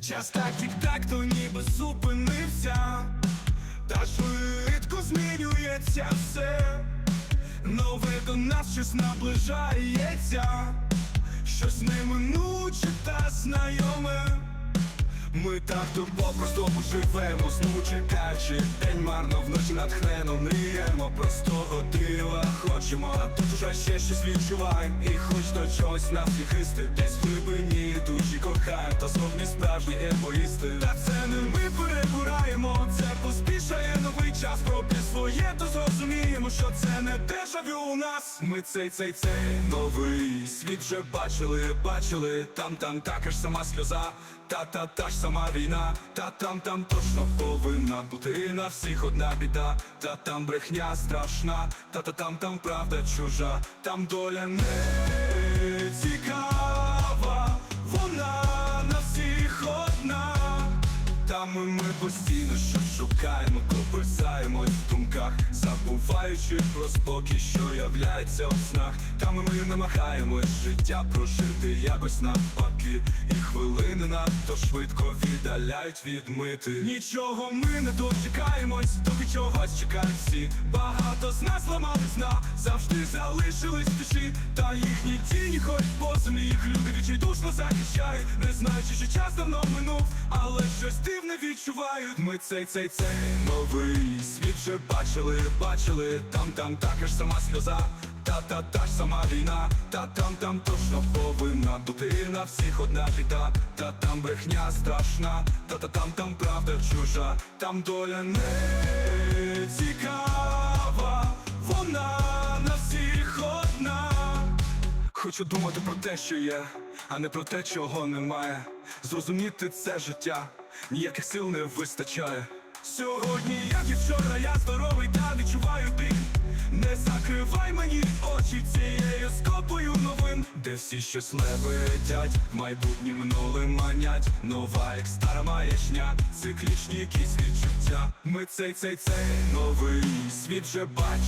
Час так тік-так, то ніби зупинився, та швидко змінюється все. Нове до нас щось наближається, щось неминуче та знайоме. Ми так тут по-простому живемо, сну чекаючи День марно вночі натхнено мріємо Простого дива хочемо, а тут уже ще щось відчуваємо І хоч до чогось нас відхисти Десь в глибині душі кохаємо Та знов не справжні егоїсти. Та це не ми перебираємо Це поспішає новий час. Пробі своє, то зрозуміємо, що це не дежавю у нас. Ми цей цей цей новий світ вже бачили, бачили. Там там така ж сама сльоза. Та та та ж сама війна, та там там точно повинна бути. На всіх одна біда, та там брехня страшна, та та там там правда чужа, там доля не цікава, вона на всіх одна. Там ми постійно щось шукаємо, забуваючи про спокій, що являється у снах. Там ми намагаємось життя прожити якось навпаки, і хвилини надто швидко віддаляють від мити. Нічого ми не дочекаємось, доки чогось чекають всі. Багато з нас ламали зна, завжди залишились в душі, та їхні тіні ходять по землі, їх люди відчайдушно захищають, не знаючи, що час давно минув, але щось дивне відчувають. Ми цей цей цей новий світ вже бачили, бачили, там там така ж сама сльоза. Та та та ж сама війна, та там там точно повинна бути на всіх одна біда, та там брехня страшна, та та там там правда чужа, там доля не цікава, вона на всіх одна. Хочу думати про те, що є, а не про те, чого немає. Зрозуміти це життя, ніяких сил не вистачає. Сьогодні, як і вчора, я здоровий та відчуваю біль Не закривай мені очі цією скопою новин, де всі щось лебедять, майбутнє минуле манять, нова, як стара маячня, циклічні якісь відчуття. Ми цей цей цей новий світ вже бач.